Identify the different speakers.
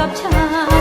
Speaker 1: กับฉัน